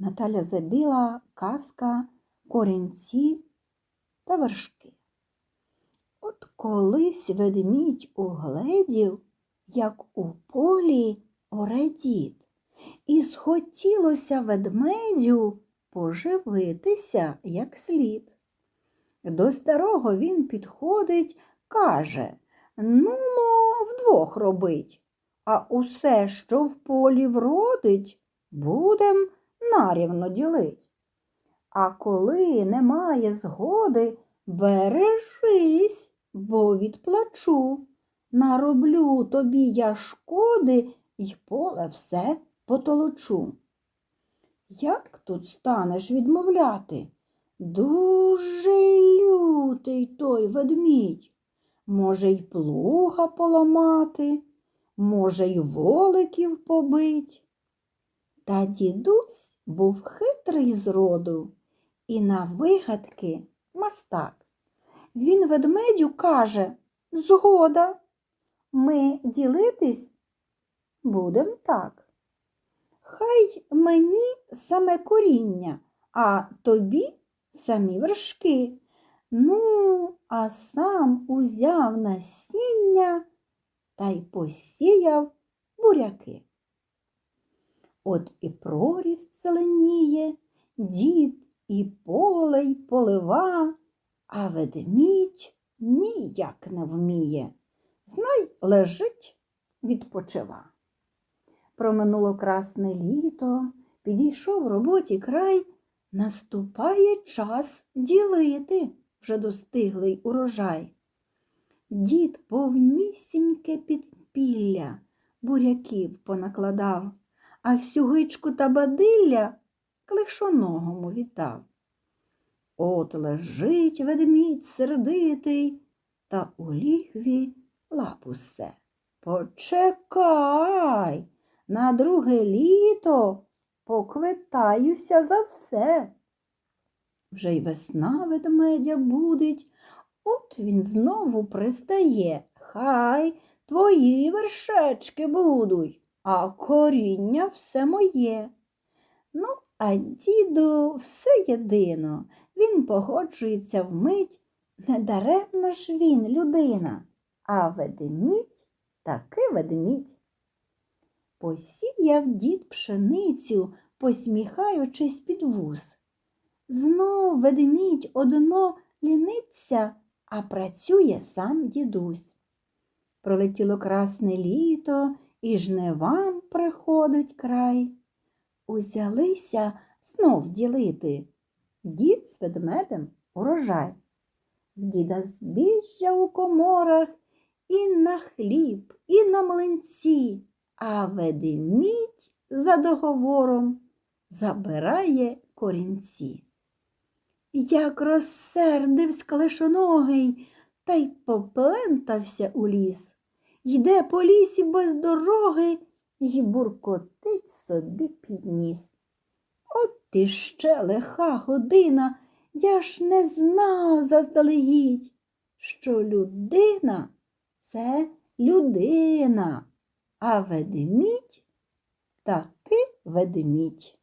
Наталя Забіла, казка, корінці та вершки. От колись ведмідь угледів, як у полі оре дід, і схотілося ведмедю поживитися як слід. До старого він підходить, каже Нумо вдвох робить, а усе, що в полі вродить, будем нарівно ділить. А коли немає згоди, бережись, бо відплачу. Нароблю тобі я шкоди й поле все потолочу. Як тут станеш відмовляти? Дуже лютий той ведмідь. Може, й плуга поламати, може, й воликів побить. Та дідусь був хитрий зроду і на вигадки мастак. Він ведмедю каже Згода, ми ділитись будем так. Хай мені саме коріння, а тобі самі вершки. Ну, а сам узяв насіння та й посіяв буряки. От і проріст зеленіє, дід і поле й полива, а ведмідь ніяк не вміє. Знай лежить, відпочива. Проминуло красне літо, підійшов роботі край, наступає час ділити вже достиглий урожай. Дід повнісіньке підпілля буряків понакладав, а всю гичку та бадилля клишоногому віддав. От лежить ведмідь сердитий, та у лігві лапусе. Почекай, на друге літо поквитаюся за все. Вже й весна ведмедя будить, от він знову пристає. Хай твої вершечки будуть, а коріння все моє. Ну, а діду все єдино, він погоджується вмить, недаремно ж він людина, а ведмідь таки ведмідь. Посіяв дід пшеницю, посміхаючись під вуз. Знов ведмідь одно ліниться, а працює сам дідусь. Пролетіло красне літо, і жнивам приходить край. Узялися знов ділити дід з ведмедем урожай. В діда збіжжя у коморах і на хліб, і на млинці, а ведмідь за договором забирає корінці. Як розсердивсь клешоногий, та й поплентався у ліс. Йде по лісі без дороги й буркотить собі підніс. От ти ще лиха година, я ж не знав заздалегідь, що людина це людина, а ведмідь таки ведмідь.